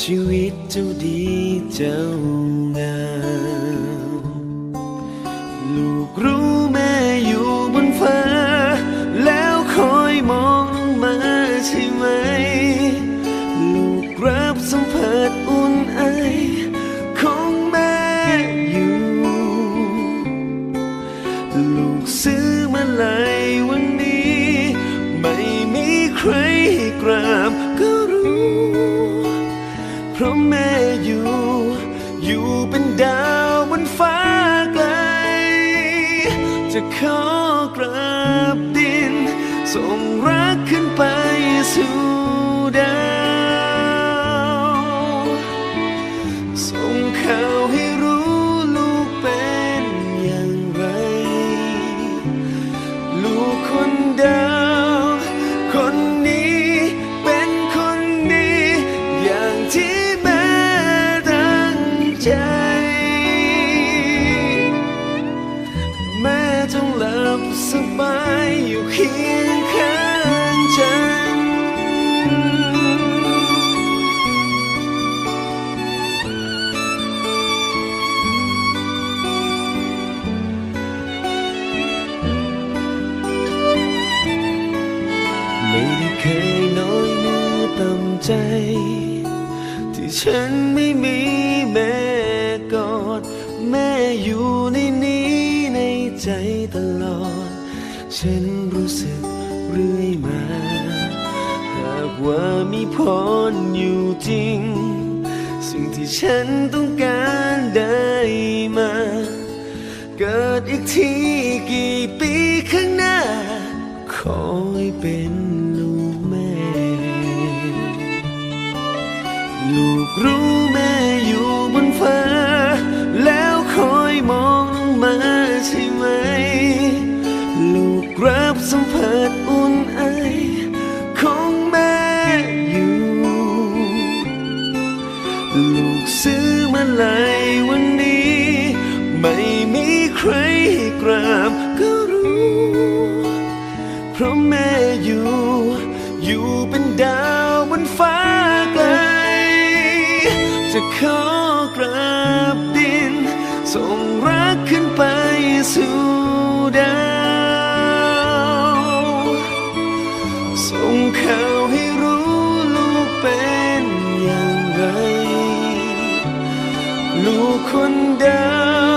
ชีวิตเจ้าดีเจ้างามลูกรู้แม่อยู่บนฟ้า แล้วคอยมองลงมาใช่ไหม ลูกรับสัมผัสอุ่นไอของแม่อยู่ ลูกซื้อมาลายวันนี้ ไม่มีใครให้กราบก็ ขอกราบดิน ส่งรักขึ้นไปสู่ ใจตลอด ฉันรู้สึกเรื่อยมา หากว่ามีพรอยู่จริง สิ่งที่ฉันต้องการได้มา เกิดอีกทีกี่ปีข้างหน้า ขอให้เป็นลูกแม่ ลูกรู้าวบนฟ้าไกล จะขอกราบดิน ส่งรักขึ้นไปสู่ดาวส่งข่าวให้รู้ลูกเป็นอย่างไร ลูกคนดาว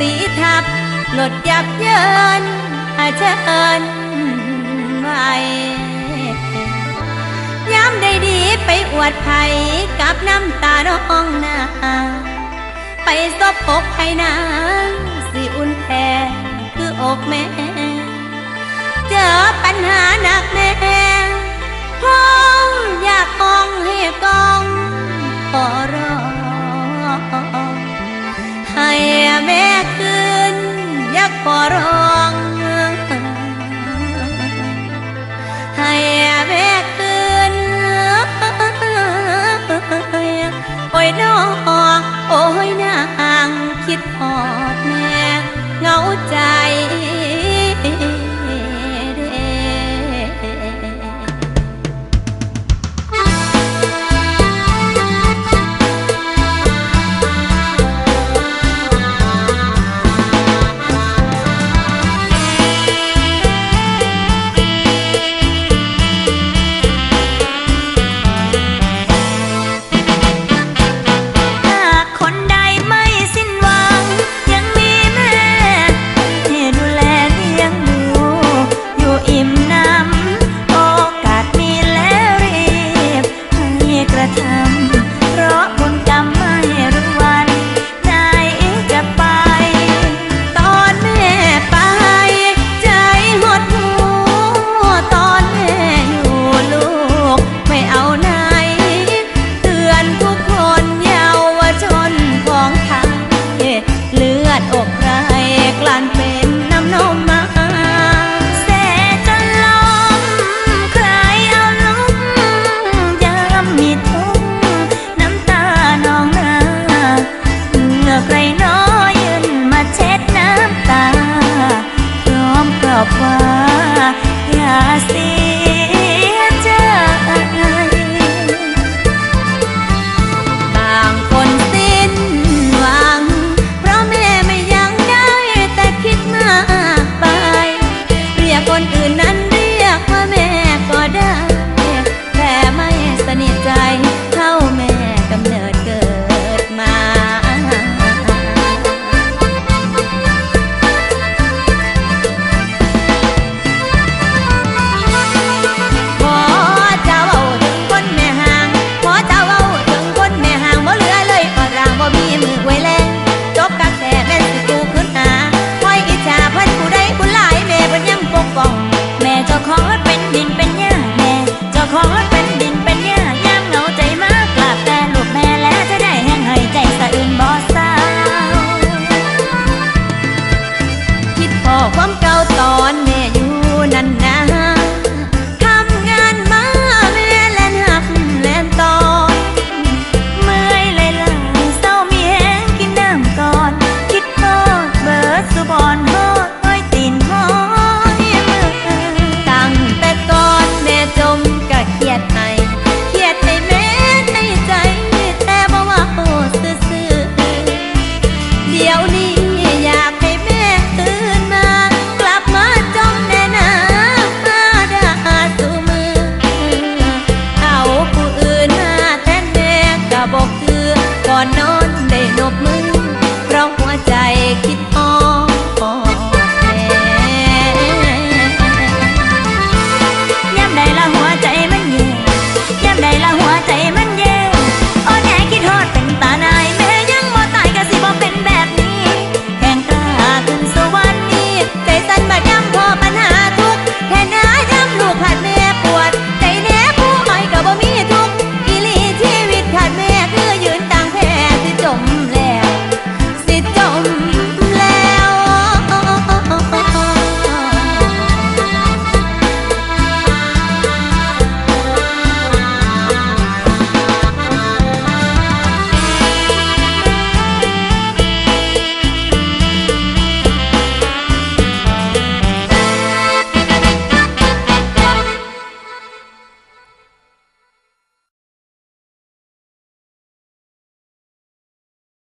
ตีทับหลดยับเยินอาเชิญไว้ย้ำได้ดีไปอวดไผ่กับน้ำตาน้องนาไปซบอกไผ่นางสิอุ่นแทนคืออกแม่ เจอปัญหาหนักแน่